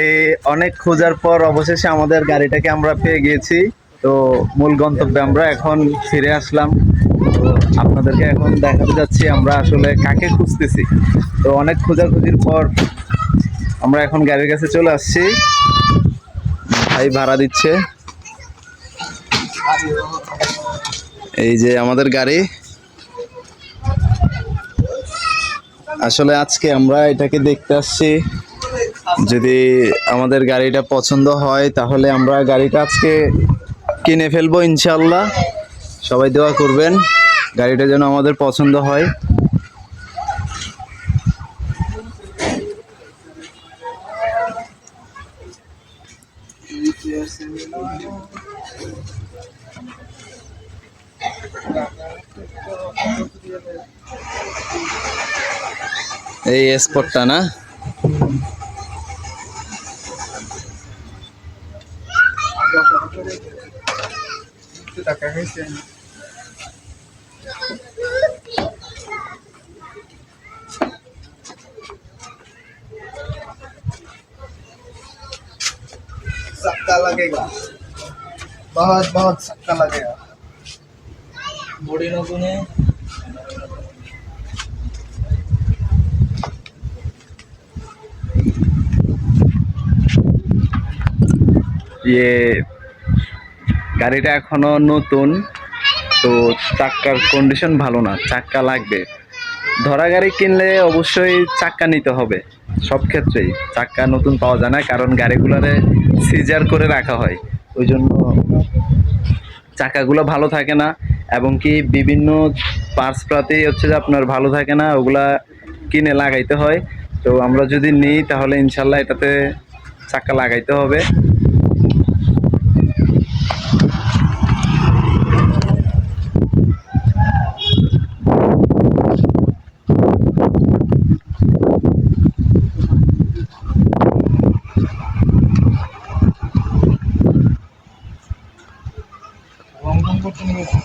এই অনেক খোঁজার পর অবশেষে আমাদের গাড়িটাকে আমরা পেয়ে গিয়েছি। তো মূল গন্তব্যে আমরা এখন ফিরে আসলাম। তো আপনাদেরকে এখন দেখাতে যাচ্ছি আমরা আসলে কাকে খুঁজতেছি। তো অনেক খোঁজাখুঁজির পর আমরা এখন গাড়ির কাছে চলে আসছি। ভাই ভাড়া দিচ্ছে। এই যে আমাদের গাড়ি। আসলে আজকে আমরা এটাকে দেখতে আসছি। যদি আমাদের গাড়িটা পছন্দ হয়, তাহলে আমরা গাড়িটা আজকে কিনে ফেলব ইনশাল্লাহ সবাই দোয়া করবেন, গাড়িটা যেন আমাদের পছন্দ হয়। এই স্পটটা না? धक्का लगेगा बहुत बहुत धक्का लगेगा বডি নতুন है ইয়ে গাড়িটা এখনও নতুন, তো চাক্কার কন্ডিশন ভালো না, চাক্কা লাগবে। ধরা গাড়ি কিনলে অবশ্যই চাক্কা নিতে হবে, সব ক্ষেত্রেই। চাক্কা নতুন পাওয়া যায় না, কারণ গাড়িগুলোরে সিজার করে রাখা হয়। ওই জন্য চাকাগুলো ভালো থাকে না, এবং কি বিভিন্ন পার্টস প্রাতেই হচ্ছে যে আপনার ভালো থাকে না, ওগুলা কিনে লাগাইতে হয়। তো আমরা যদি নিই, তাহলে ইনশাল্লাহ এটাতে চাকা লাগাইতে হবে। পড়তে নেমেছি